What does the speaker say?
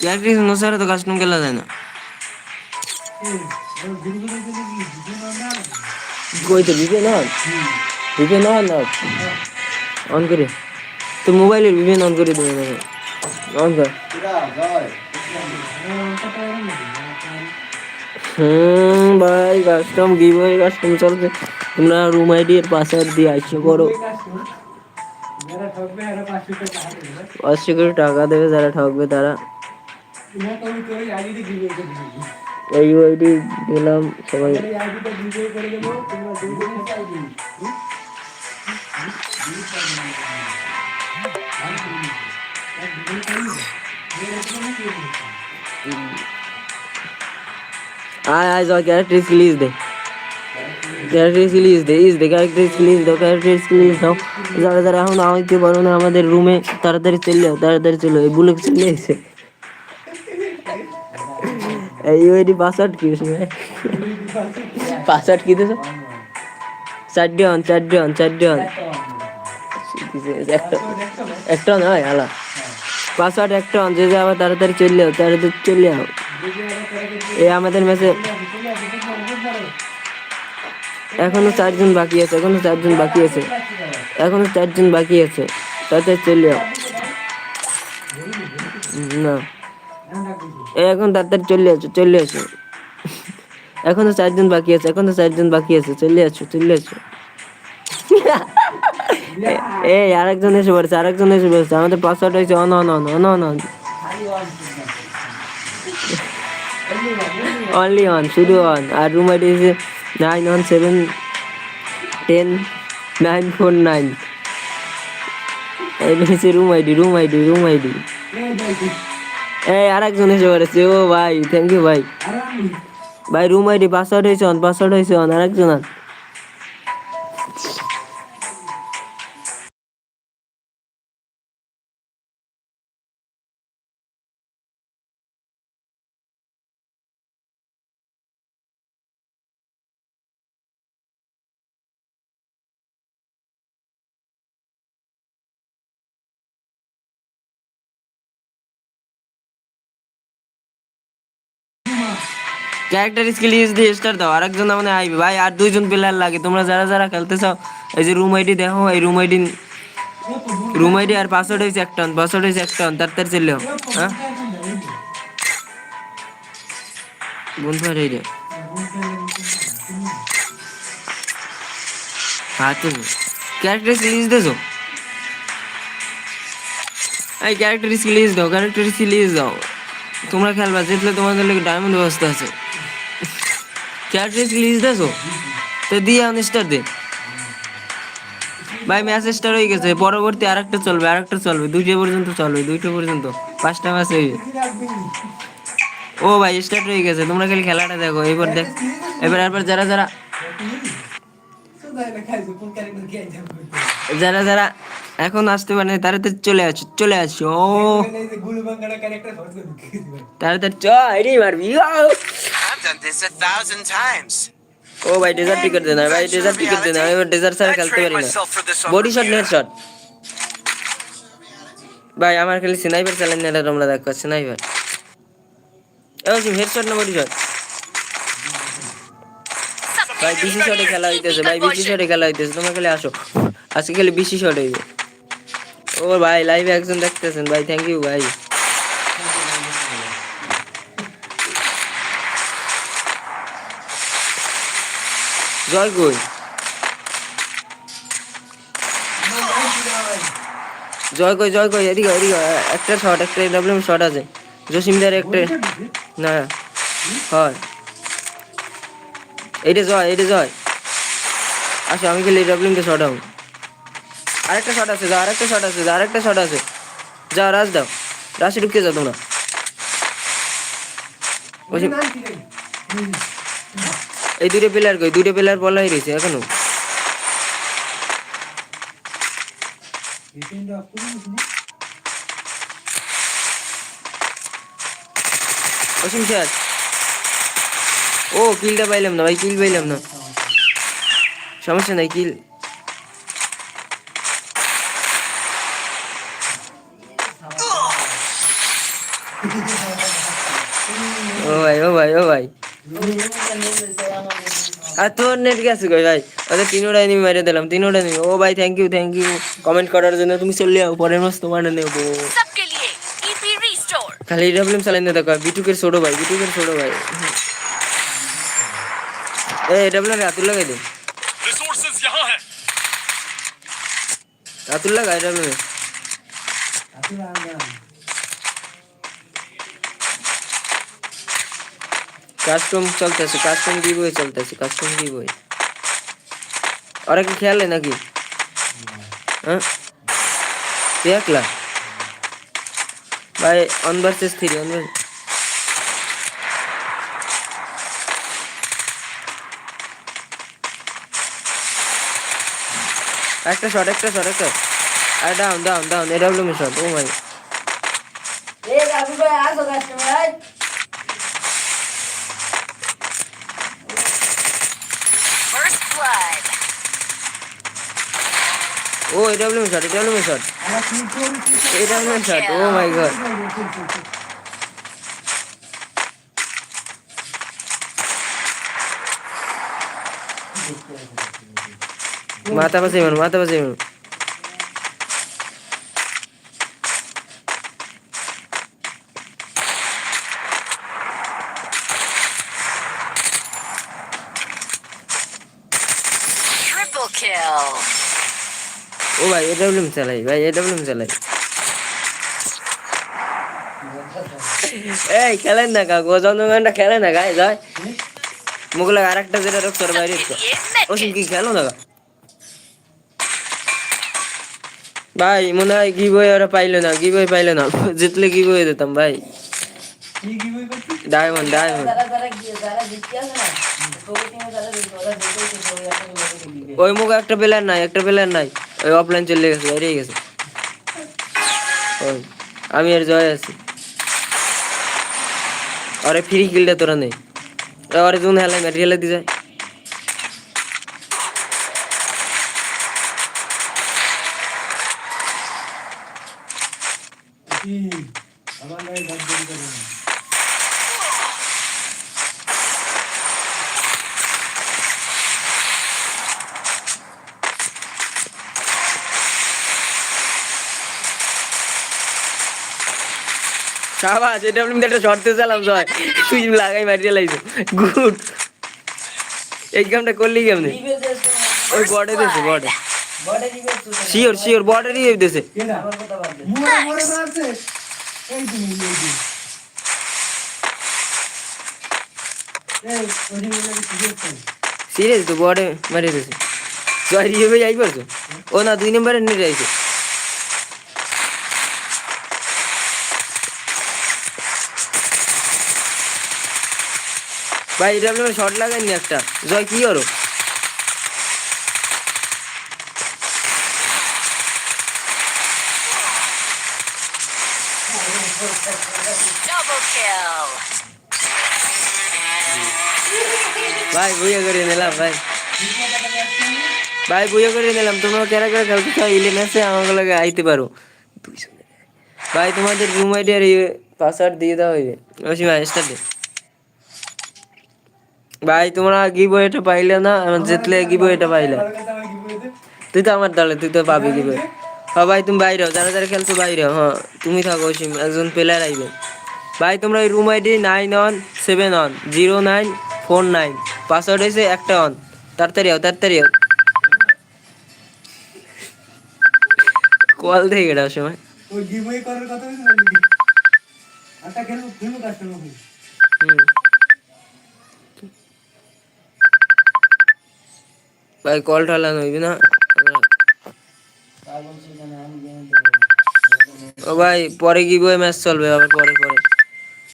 Character no ছাড়া তো custom খেলা যায় না কই তো VPN on VPN on on করে তো মোবাইলের ভিপিএন অন করে দেবে অন কর হুম ভাই কাস্টম গিভওয়ে কাস্টম চলছে তোমরা রুম আইডি এর পাসওয়ার্ড দিয়ে আইসো করো পাঁচশো করে টাকা দেবে যারা ঠকবে তারা এই আইডি দিলাম সবাই আয় আয় যাও ক্যারেক্টার স্কিল দে ক্যারেক্টার স্কিল দে ইস দে ক্যারেক্টার স্কিল দাও ক্যারেক্টার স্কিল দাও যারা যারা এখন আইতে পারো না, আমাদের রুমে তাড়াতাড়ি চলে যাও তাড়াতাড়ি চলো এই বুলেট চলে এসে এই ওইটি পাসওয়ার্ড কি পাসওয়ার্ড কি দিছো চারটি অন চারটি অন চারটি অন একটা একটা নয় আলা। পাসওয়ার্ড একটা অন যে আবার তাড়াতাড়ি চলে যাও, তাড়াতাড়ি চলে যাও। এই আমাদের ম্যাচে এখনও চারজন বাকি আছে, এখনও চারজন বাকি আছে। এখনও চারজন বাকি আছে। তাড়াতাড়ি চলে যাও না। এখন তাড়াতাড়ি চলে আসো চলে আসো। এখনও চারজন বাকি আছে, এখনও চারজন বাকি আছে, চলে আসো চলে আসো। এই আরেকজন এসে পড়েছে, আরেকজন এসে পড়েছে। আমাদের পাসওয়ার্ড হয়েছে on on on on on on. Only on শুধু on R room ID nine one seven ten nine four nine. এই হচ্ছে room ID room ID room ID এই আরেকজন এসে পড়েছে ও ভাই থ্যাংক ইউ ভাই। ভাই রুম আইডি পাসওয়ার্ড হয়েছে অন পাসওয়ার্ড হয়েছে অন আরেকজন আন। ক্যারেক্টার স্কিল ইউজ দিয়ে স্টার দাও। আরেকজন মানে আইবে, ভাই, আর দুইজন প্লেয়ার লাগে, তোমরা যারা যারা খেলতে চাও এই যে রুম আইডি দেখো, এই রুম আইডি রুম আইডি আর পাসওয়ার্ড হয়েছে একটা পাসওয়ার্ড হয়েছে একটা তাড়াতাড়ি চলে যাও হ্যাঁ? বন্ধু আর রে হ্যাঁ তো ক্যারেক্টার স্কিল ইউজ দেছো এই ক্যারেক্টার স্কিল ইউজ দাও ক্যারেক্টার স্কিল ইউজ দাও। তোমরা খেলবা, জিতলে তোমাদের লাগে ডায়মন্ড ব্যবস্থা আছে। স্কিল ইউজ দেছো তো দিয়ে আন স্টার দে। ভাই ম্যাচ স্টার হয়ে গেছে। পরবর্তী আরেকটা চলবে আরেকটা চলবে। দুইটা পর্যন্ত চলবে দুইটা পর্যন্ত। পাঁচটা ম্যাচ হয়ে ও ভাই স্টার্ট হয়ে গেছে। তোমরা খালি খেলাটা দেখো। এবার দেখ এবার এরপর যারা যারা যারা যারা এখন আসতে পারে তাড়াতাড়ি চলে আসো চলে আসো তাড়াতাড়ি চ এডি মারবি। Done this a thousand times. ও ভাই ডেজার্ট টিকেট দে না ভাই ডেজার্ট টিকেট দে না আমি ডেজার্ট ছাড়া খেলতে পারি না। বডি শট নেট শট ভাই, আমার খালি স্নাইপার চ্যালেঞ্জ এটা তোমরা দেখো স্নাইপার এও কি হেডশট না বডি শট ভাই বিসি শটে খেলা হইতেছে, ভাই বিসি শটে খেলা হইতেছে, তোমরা খালি আসো। আজকে খালি বিসি শট হইবে। ও ভাই লাইভে একজন দেখতেছেন, ভাই থ্যাংক ইউ ভাই জয় কই? জয় কই জয় কই, এদিকে এদিকে একটা শট একটা ডাব্লিউ শট আছে। জসিমদার একটা না হয়। এইটা জয় এইটা জয়। আসো, আমি খেলি ডাব্লিউতে শট হব আরেকটা শট আছে, যা, আরেকটা শট আছে, যা, আরেকটা শট আছে। যা, রাজ দাও। রাশি ঢুকিয়ে যাও তোমরা। এই দুটো প্লেয়ার কই? দুটো প্লেয়ার বলাই রয়েছে এখনও। অসীম স্যার। ও কিলটা পাইলাম না ভাই কিল পাইলাম না। সমস্যা নাই কিল ও ভাই ও ভাই ও ভাই। তোর নেট গেছে কই ভাই ওদের তিনোটা এনিমি মেরে দিলাম তিনোটা এনিমি ও ভাই thank you thank you comment করার জন্য তুমি চলে যাও পরের মাস তোমার নেবো सबके लिए ईपी रिस्टोर খালি ইডাব্লিউএম চালাই না দেখো বিটুকের ছোট ভাই বিটুকের ছোট ভাই এ ইডাব্লিউএম রাতুল লাগাই দে रिसोर्सेज यहाँ है রাতুল লাগা ইডাব্লিউএম কাস্টম চলতেছে কাস্টম গিভওয়ে চলতেছে কাস্টম গিভওয়ে ওরা কি খেলে নাকি? হ্যাঁ? তুই একলা? ভাই অন ভার্সেস থ্রি অন একটা শট একটা শট একটা। আর down down down AW mission ও মাই এ রাজু ভাই, আসো কাস্টমার ও, এটা হলো শট এটা হলো শট এটা হলো শট ও মাই গড মাথা পাশে মেনু মাথা পাশে মেনু kill. ও ভাই এডব্লিউএম চালাই, ভাই এডব্লিউএম চালাই। এই, খেলেন না কাকু জনগণটা খেলে না গায়ে যায় মুখলে আরেকটা যেটা রোগ তোর বাইরে ওষুধ কি, খেলো না ভাই, মনে হয় কি বই ওরা পাইলো না কি বই পাইলো না। জিতলে কি বই দিতাম, ভাই। কি বই ডায়মন্ড ডায়মন্ড ওই মুখে একটা প্লেয়ার নাই একটা প্লেয়ার নাই ওই অফলাইন চলে গেছে বাইরে গেছে ওই, আমি আর জয় আছি আরে ফ্রি কিলটা তোরা নেই আরে তুমি হেলাই মেরে হেলে দি যায় সাবাস, এটা আপনি একটা শর্তে চালাম জয় তুই লাগাই মারিয়ে লাইছো গুড। এই গেমটা করলি কেমনে? ওই বর্ডে দিয়েছে বর্ডে শিওর শিওর বর্ডারই দিয়েছে। সিরিয়াস তো বর্ডে মারিয়ে দিয়েছে। জয় রিয়ে যাই পারছ ও না, দুই নম্বরে নিয়ে যাইছে। ভাই, এটা আপনি শর্ট লাগাইনি একটা। জয়, কি করো? ভাই বুঝে করে নিলাম, ভাই। ভাই বুঝে করে নিলাম। তোমরা কেরা করে খেলতে চাও ইলেন লাগে আইতে পারো। ভাই, তোমাদের রুম আইডি আর পাসওয়ার্ড দিয়ে দেওয়া হইবে অসীম স্টার্ট দে। ভাই তোমরা গিভ এটা পাইলে না? আমার জিতলে গিভ এটা পাইলে। তুই তো আমার দলে তুই তো পাবি গিভ হ্যাঁ ভাই তুমি বাইরে যারা যারা খেলছো বাইরে হ্যাঁ তুমি থাকো অসীম একজন প্লেয়ার আইবে। ভাই তোমরা এই room ID nine one seven one zero nine four nine password হয়েছে একটা অন তাড়াতাড়ি হও তাড়াতাড়ি হও। কল থেকে গেটা সময় ওই গিভওয়ে করার কথা বলছিস নাকি? আচ্ছা খেলব খেলব কাস্টমার হুম। ভাই, কল ঠালানো নইবি না? ও ভাই, পরে কি বই ম্যাচ চলবে? আবার পরে পরে।